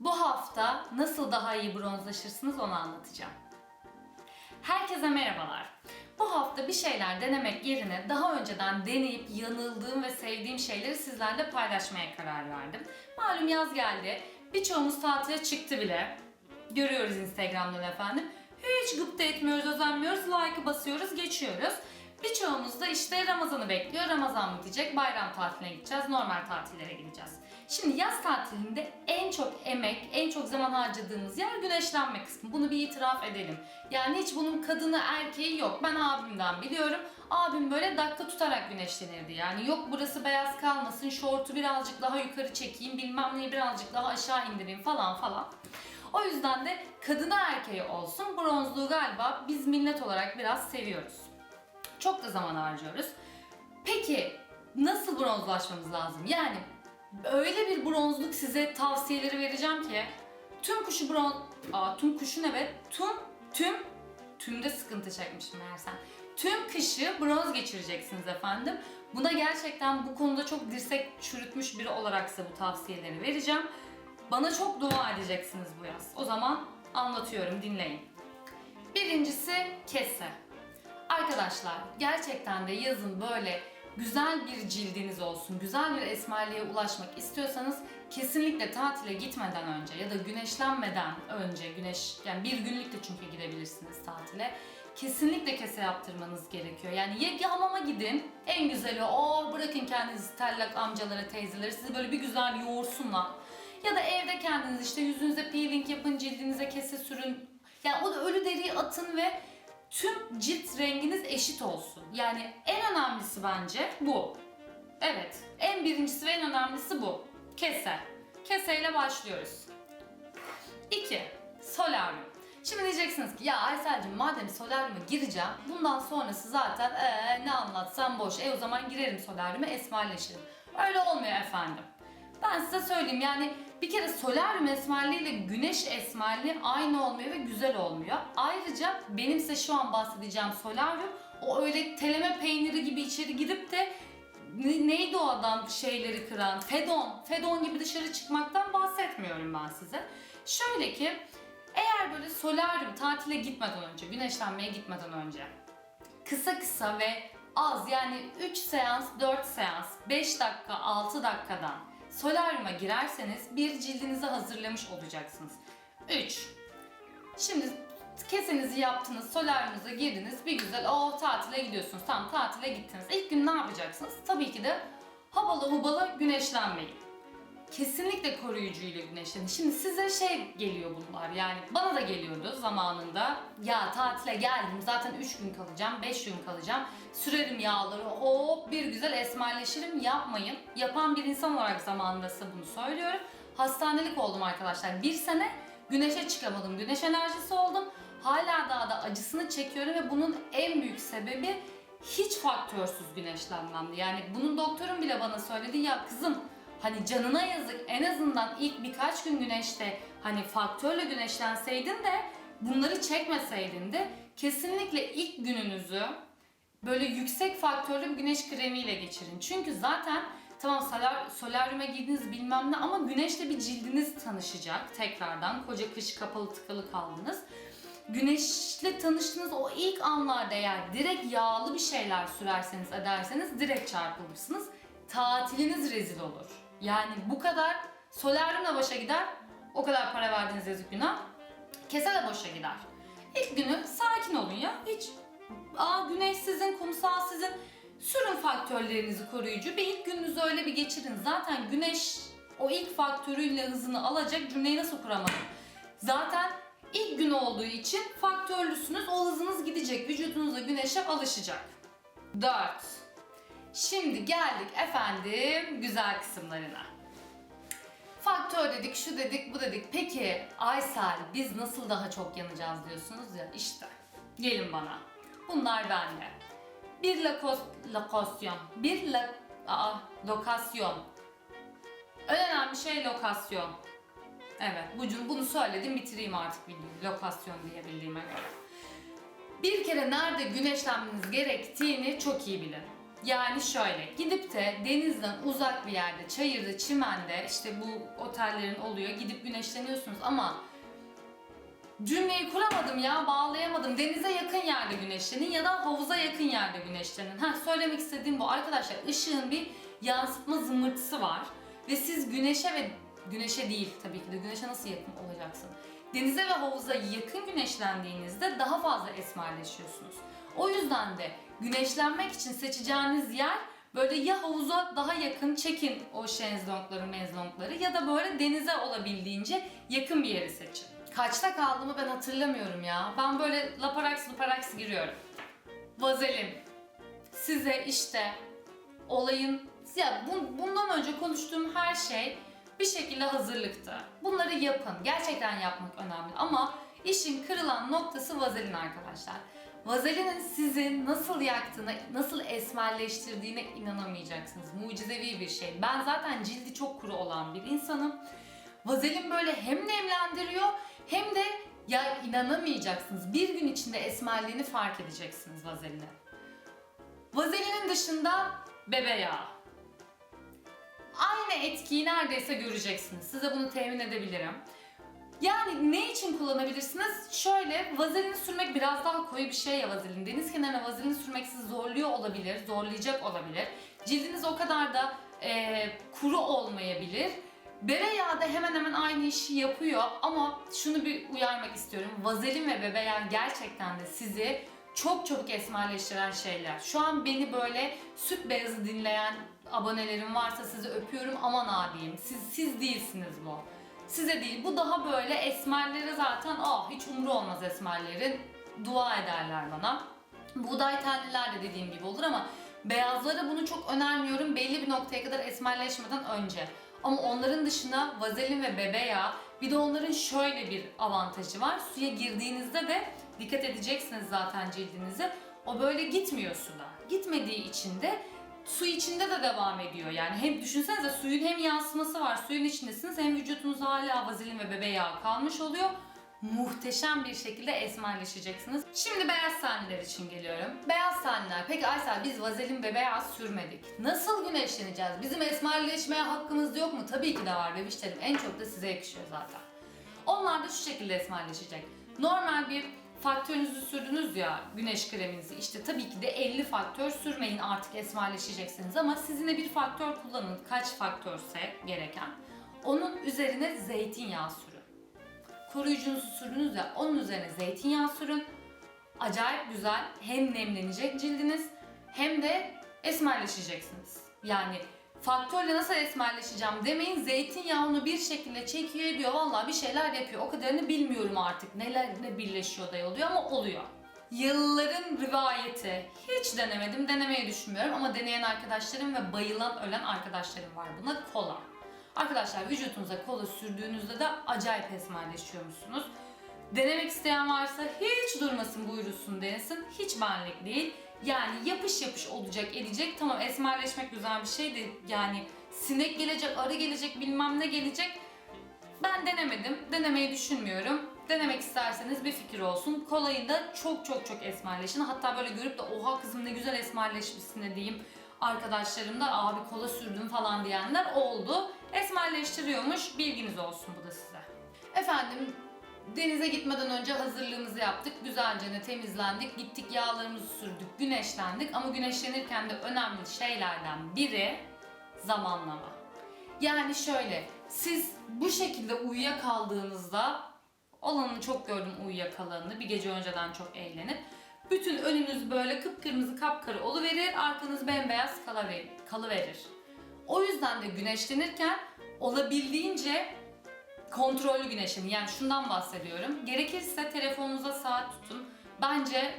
Bu hafta nasıl daha iyi bronzlaşırsınız onu anlatacağım. Herkese merhabalar. Bu hafta bir şeyler denemek yerine daha önceden deneyip yanıldığım ve sevdiğim şeyleri sizlerle paylaşmaya karar verdim. Malum yaz geldi. Birçoğumuz tatile çıktı bile. Görüyoruz Instagram'dan efendim. Hiç gıpta etmiyoruz, özenmiyoruz, like'ı basıyoruz, geçiyoruz. Birçoğumuz da işte Ramazan'ı bekliyor. Ramazan bitecek, bayram tatiline gideceğiz, normal tatillere gideceğiz. Şimdi yaz tatilinde en çok emek, en çok zaman harcadığımız yer güneşlenme kısmı. Bunu bir itiraf edelim. Yani hiç bunun kadını erkeği yok. Ben abimden biliyorum. Abim böyle dakika tutarak güneşlenirdi. Yani yok burası beyaz kalmasın, şortu birazcık daha yukarı çekeyim, bilmem neyi birazcık daha aşağı indireyim falan falan. O yüzden de kadını erkeği olsun bronzluğu galiba biz millet olarak biraz seviyoruz. Çok da zaman harcıyoruz. Peki nasıl bronzlaşmamız lazım? Yani öyle bir bronzluk size tavsiyeleri vereceğim ki tüm kuşu bronz... Aa tüm kuşu ne be? Tüm, tüm, tümde sıkıntı çekmişim meğersem. Tüm kışı bronz geçireceksiniz efendim. Buna gerçekten bu konuda çok dirsek çürütmüş biri olarak size bu tavsiyeleri vereceğim. Bana çok dua edeceksiniz bu yaz. O zaman anlatıyorum, dinleyin. Birincisi kese. Arkadaşlar gerçekten de yazın böyle güzel bir cildiniz olsun, güzel bir esmerliğe ulaşmak istiyorsanız kesinlikle tatile gitmeden önce ya da güneşlenmeden önce güneş yani bir günlük de çünkü gidebilirsiniz tatile. Kesinlikle kese yaptırmanız gerekiyor. Yani ya hamama gidin, en güzeli o bırakın kendinizi tellak amcalara, teyzelere sizi böyle bir güzel yoğursunlar. Ya da evde kendiniz işte yüzünüze peeling yapın, cildinize kese sürün. Yani o da ölü deriyi atın ve tüm cilt renginiz eşit olsun. Yani en önemlisi bence bu. Evet, en birincisi ve en önemlisi bu. Kese. Keseyle başlıyoruz. 2. Solaryum. Şimdi diyeceksiniz ki ya Aysel'cim madem solaryuma gireceğim bundan sonrası zaten ee, ne anlatsam boş. E o zaman girerim solaryuma esmerleşirim. Öyle olmuyor efendim. Ben size söyleyeyim yani bir kere solaryum esmerliği ile güneş esmerliği aynı olmuyor ve güzel olmuyor. Ayrıca benim size şu an bahsedeceğim solaryum o öyle teleme peyniri gibi içeri girip de ne- neydi o adam şeyleri kıran? Fedon. Fedon gibi dışarı çıkmaktan bahsetmiyorum ben size. Şöyle ki eğer böyle solaryum tatile gitmeden önce, güneşlenmeye gitmeden önce kısa kısa ve az yani 3 seans, 4 seans, 5 dakika, 6 dakikadan solaryuma girerseniz bir cildinizi hazırlamış olacaksınız. 3. Şimdi kesenizi yaptınız, solaryumuza girdiniz, bir güzel o tatile gidiyorsunuz. Tam tatile gittiniz. İlk gün ne yapacaksınız? Tabii ki de habalı hubalı güneşlenmeyin kesinlikle koruyucuyla güneşlenin. Şimdi size şey geliyor bunlar yani bana da geliyordu zamanında. Ya tatile geldim zaten 3 gün kalacağım, 5 gün kalacağım. Sürerim yağları hop bir güzel esmerleşirim yapmayın. Yapan bir insan olarak zamanında size bunu söylüyorum. Hastanelik oldum arkadaşlar. Bir sene güneşe çıkamadım. Güneş enerjisi oldum. Hala daha da acısını çekiyorum ve bunun en büyük sebebi hiç faktörsüz güneşlenmemdi. Yani bunun doktorum bile bana söyledi ya kızım Hani canına yazık en azından ilk birkaç gün güneşte hani faktörle güneşlenseydin de bunları çekmeseydin de kesinlikle ilk gününüzü böyle yüksek faktörlü bir güneş kremiyle geçirin. Çünkü zaten tamam solar, solaryuma girdiniz bilmem ne ama güneşle bir cildiniz tanışacak tekrardan. Koca kış kapalı tıkalı kaldınız. Güneşle tanıştığınız o ilk anlarda eğer direkt yağlı bir şeyler sürerseniz ederseniz direkt çarpılırsınız. Tatiliniz rezil olur. Yani bu kadar solaryumla başa gider, o kadar para verdiğiniz yazık günah. Kese de boşa gider. İlk günü sakin olun ya. Hiç aa güneş sizin, kumsal sizin. Sürün faktörlerinizi koruyucu. Bir ilk gününüzü öyle bir geçirin. Zaten güneş o ilk faktörüyle hızını alacak cümleyi nasıl kuramadım? Zaten ilk gün olduğu için faktörlüsünüz. O hızınız gidecek. Vücudunuz da güneşe alışacak. 4. Şimdi geldik efendim güzel kısımlarına. Faktör dedik, şu dedik, bu dedik. Peki Aysel biz nasıl daha çok yanacağız diyorsunuz ya işte. Gelin bana. Bunlar bende. Bir lakos, lokasyon. Bir la, aa, lokasyon. En önemli şey lokasyon. Evet, bu, bunu söyledim bitireyim artık videoyu. Lokasyon diyebildiğime göre. Bir kere nerede güneşlenmeniz gerektiğini çok iyi bilin. Yani şöyle gidip de denizden uzak bir yerde, çayırda, çimende işte bu otellerin oluyor gidip güneşleniyorsunuz ama cümleyi kuramadım ya bağlayamadım. Denize yakın yerde güneşlenin ya da havuza yakın yerde güneşlenin. Ha söylemek istediğim bu arkadaşlar ışığın bir yansıtma zımbırtısı var ve siz güneşe ve güneşe değil tabii ki de güneşe nasıl yakın olacaksın? Denize ve havuza yakın güneşlendiğinizde daha fazla esmerleşiyorsunuz. O yüzden de güneşlenmek için seçeceğiniz yer böyle ya havuza daha yakın çekin o şezlongları mezlongları ya da böyle denize olabildiğince yakın bir yeri seçin. Kaçta kaldığımı ben hatırlamıyorum ya. Ben böyle laparaks laparaks giriyorum. Vazelin. Size işte olayın ya bu- bundan önce konuştuğum her şey bir şekilde hazırlıktı. Bunları yapın. Gerçekten yapmak önemli ama işin kırılan noktası vazelin arkadaşlar. Vazelinin sizi nasıl yaktığına, nasıl esmerleştirdiğine inanamayacaksınız. Mucizevi bir şey. Ben zaten cildi çok kuru olan bir insanım. Vazelin böyle hem nemlendiriyor hem de ya inanamayacaksınız. Bir gün içinde esmerliğini fark edeceksiniz vazelinin. Vazelinin dışında bebe yağı. Aynı etkiyi neredeyse göreceksiniz. Size bunu temin edebilirim. Yani ne için kullanabilirsiniz? Şöyle, vazelin sürmek biraz daha koyu bir şey ya vazelin. Deniz kenarına vazelin sürmek sizi zorluyor olabilir, zorlayacak olabilir. Cildiniz o kadar da e, kuru olmayabilir. Bebe yağı da hemen hemen aynı işi yapıyor ama şunu bir uyarmak istiyorum. Vazelin ve bebe yağı gerçekten de sizi çok çabuk esmerleştiren şeyler. Şu an beni böyle süt beyazı dinleyen abonelerim varsa sizi öpüyorum aman abiyim. Siz, siz değilsiniz bu. Size değil. Bu daha böyle esmerlere zaten ah hiç umru olmaz esmerlerin. Dua ederler bana. Buğday tenliler de dediğim gibi olur ama beyazlara bunu çok önermiyorum belli bir noktaya kadar esmerleşmeden önce. Ama onların dışında vazelin ve bebe yağı bir de onların şöyle bir avantajı var. Suya girdiğinizde de dikkat edeceksiniz zaten cildinizi. O böyle gitmiyor suda. Gitmediği için de su içinde de devam ediyor. Yani hem düşünsenize suyun hem yansıması var. Suyun içindesiniz hem vücudunuzda hala vazelin ve bebe yağı kalmış oluyor. Muhteşem bir şekilde esmerleşeceksiniz. Şimdi beyaz tenliler için geliyorum. Beyaz tenliler. Peki Aysel biz vazelin ve beyaz sürmedik. Nasıl güneşleneceğiz? Bizim esmerleşmeye hakkımız yok mu? Tabii ki de var bebişlerim. En çok da size yakışıyor zaten. Onlar da şu şekilde esmerleşecek. Normal bir faktörünüzü sürdünüz ya güneş kreminizi işte tabii ki de 50 faktör sürmeyin artık esmerleşeceksiniz ama siz yine bir faktör kullanın kaç faktörse gereken. Onun üzerine zeytinyağı sürün. Koruyucunuzu sürdünüz ya onun üzerine zeytinyağı sürün. Acayip güzel hem nemlenecek cildiniz hem de esmerleşeceksiniz. Yani faktörle nasıl esmerleşeceğim demeyin. Zeytinyağı onu bir şekilde çekiyor ediyor. Vallahi bir şeyler yapıyor. O kadarını bilmiyorum artık. Neler ne birleşiyor da oluyor ama oluyor. Yılların rivayeti. Hiç denemedim. Denemeyi düşünmüyorum ama deneyen arkadaşlarım ve bayılan ölen arkadaşlarım var buna. Kola. Arkadaşlar vücudunuza kola sürdüğünüzde de acayip esmerleşiyormuşsunuz. Denemek isteyen varsa hiç durmasın buyursun denesin. Hiç benlik değil. Yani yapış yapış olacak edecek. Tamam esmerleşmek güzel bir şey de yani sinek gelecek, arı gelecek, bilmem ne gelecek. Ben denemedim. Denemeyi düşünmüyorum. Denemek isterseniz bir fikir olsun. Kolayı da çok çok çok esmerleşin. Hatta böyle görüp de oha kızım ne güzel esmerleşmişsin de diyeyim arkadaşlarım da abi kola sürdüm falan diyenler oldu. Esmerleştiriyormuş. Bilginiz olsun bu da size. Efendim denize gitmeden önce hazırlığımızı yaptık. Güzelce ne temizlendik. Gittik yağlarımızı sürdük. Güneşlendik. Ama güneşlenirken de önemli şeylerden biri zamanlama. Yani şöyle siz bu şekilde uyuyakaldığınızda olanı çok gördüm uyuyakalanını bir gece önceden çok eğlenip bütün önünüz böyle kıpkırmızı kapkara oluverir, arkanız bembeyaz kalıverir. kalıverir. O yüzden de güneşlenirken olabildiğince kontrollü güneşlenin. Yani şundan bahsediyorum. Gerekirse telefonunuza saat tutun. Bence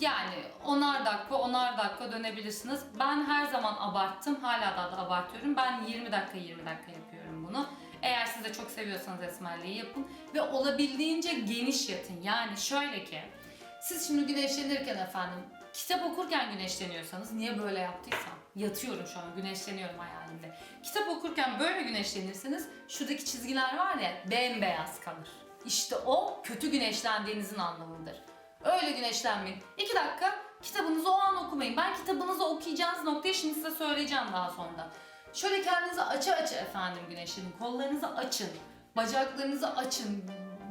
yani onar dakika, onar dakika dönebilirsiniz. Ben her zaman abarttım. Hala da abartıyorum. Ben 20 dakika, 20 dakika yapıyorum bunu. Eğer siz de çok seviyorsanız esmerliği yapın. Ve olabildiğince geniş yatın. Yani şöyle ki, siz şimdi güneşlenirken efendim, kitap okurken güneşleniyorsanız, niye böyle yaptıysam, yatıyorum şu an, güneşleniyorum hayalimde. Kitap okurken böyle güneşlenirseniz, şuradaki çizgiler var ya, bembeyaz kalır. İşte o kötü güneşlendiğinizin anlamıdır. Öyle güneşlenmeyin. 2 dakika kitabınızı o an okumayın. Ben kitabınızı okuyacağınız noktayı şimdi size söyleyeceğim daha sonra. Şöyle kendinizi açı açı efendim güneşlerin. Kollarınızı açın. Bacaklarınızı açın.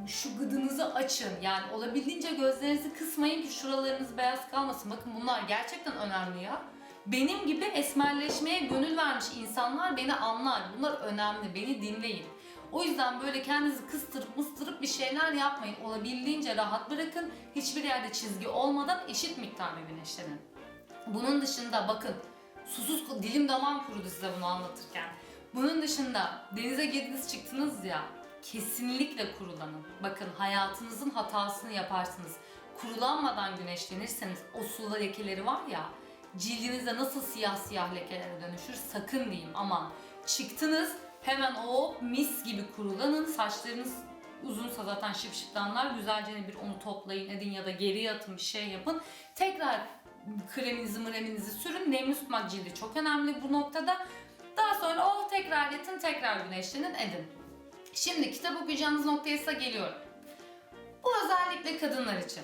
Şu gıdınızı açın. Yani olabildiğince gözlerinizi kısmayın ki şuralarınız beyaz kalmasın. Bakın bunlar gerçekten önemli ya. Benim gibi esmerleşmeye gönül vermiş insanlar beni anlar. Bunlar önemli. Beni dinleyin. O yüzden böyle kendinizi kıstırıp mıstırıp bir şeyler yapmayın. Olabildiğince rahat bırakın. Hiçbir yerde çizgi olmadan eşit miktarda güneşlenin. Bunun dışında bakın susuz dilim damağım kurudu size bunu anlatırken. Bunun dışında denize girdiniz çıktınız ya kesinlikle kurulanın. Bakın hayatınızın hatasını yaparsınız. Kurulanmadan güneşlenirseniz o su lekeleri var ya cildinizde nasıl siyah siyah lekelere dönüşür sakın diyeyim aman. Çıktınız hemen o mis gibi kurulanın saçlarınız uzunsa zaten şıpşıptanlar güzelce bir onu toplayın edin ya da geriye atın bir şey yapın. Tekrar kreminizi mreminizi sürün. Nemli tutmak cildi çok önemli bu noktada. Daha sonra oh tekrar yatın tekrar güneşlenin edin. Şimdi kitap okuyacağınız noktaya ise geliyorum. Bu özellikle kadınlar için.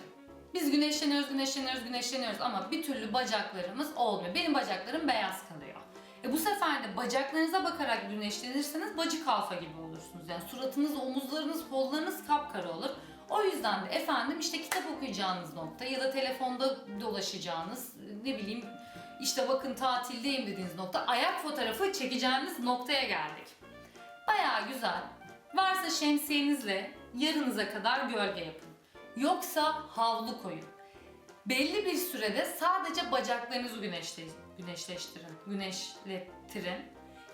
Biz güneşleniyoruz, güneşleniyoruz, güneşleniyoruz ama bir türlü bacaklarımız olmuyor. Benim bacaklarım beyaz kalıyor. E bu sefer de bacaklarınıza bakarak güneşlenirseniz bacı kalfa gibi olursunuz. Yani suratınız, omuzlarınız, kollarınız kapkara olur. O yüzden de efendim işte kitap okuyacağınız nokta ya da telefonda dolaşacağınız ne bileyim işte bakın tatildeyim dediğiniz nokta ayak fotoğrafı çekeceğiniz noktaya geldik. Bayağı güzel. Varsa şemsiyenizle yarınıza kadar gölge yapın. Yoksa havlu koyun. Belli bir sürede sadece bacaklarınızı güneşle, güneşleştirin, güneşlettirin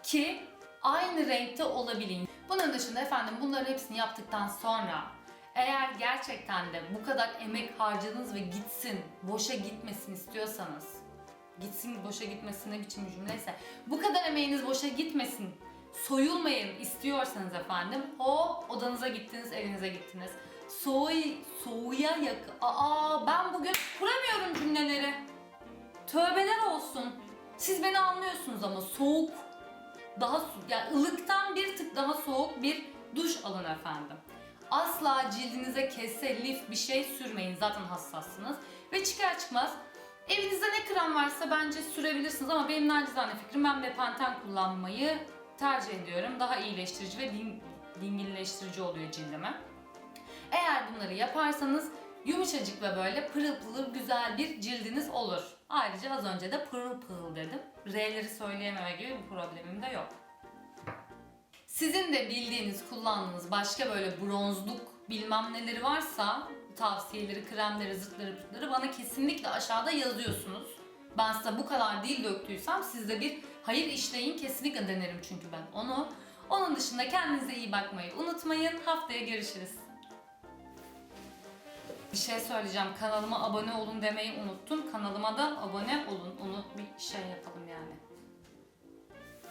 ki aynı renkte olabilin. Bunun dışında efendim bunların hepsini yaptıktan sonra eğer gerçekten de bu kadar emek harcadınız ve gitsin, boşa gitmesin istiyorsanız, gitsin boşa gitmesin ne biçim bir cümleyse, bu kadar emeğiniz boşa gitmesin, soyulmayın istiyorsanız efendim, hop odanıza gittiniz, evinize gittiniz. Soğuy, soğuya yakın. Aa ben bugün kuramıyorum cümleleri. Tövbeler olsun. Siz beni anlıyorsunuz ama soğuk, daha su, yani ılıktan bir tık daha soğuk bir duş alın efendim. Asla cildinize kese, lif bir şey sürmeyin. Zaten hassassınız. Ve çıkar çıkmaz evinizde ne krem varsa bence sürebilirsiniz ama benim nacizane fikrim ben Bepanthen kullanmayı tercih ediyorum. Daha iyileştirici ve din, dinginleştirici oluyor cildime. Eğer bunları yaparsanız yumuşacık ve böyle pırıl pırıl güzel bir cildiniz olur. Ayrıca az önce de pırıl pırıl dedim. R'leri söyleyememe gibi bir problemim de yok. Sizin de bildiğiniz, kullandığınız başka böyle bronzluk bilmem neleri varsa tavsiyeleri, kremleri, zıtları, pırtları bana kesinlikle aşağıda yazıyorsunuz. Ben size bu kadar dil döktüysem siz de bir hayır işleyin kesinlikle denerim çünkü ben onu. Onun dışında kendinize iyi bakmayı unutmayın. Haftaya görüşürüz. Bir şey söyleyeceğim. Kanalıma abone olun demeyi unuttum. Kanalıma da abone olun. Onu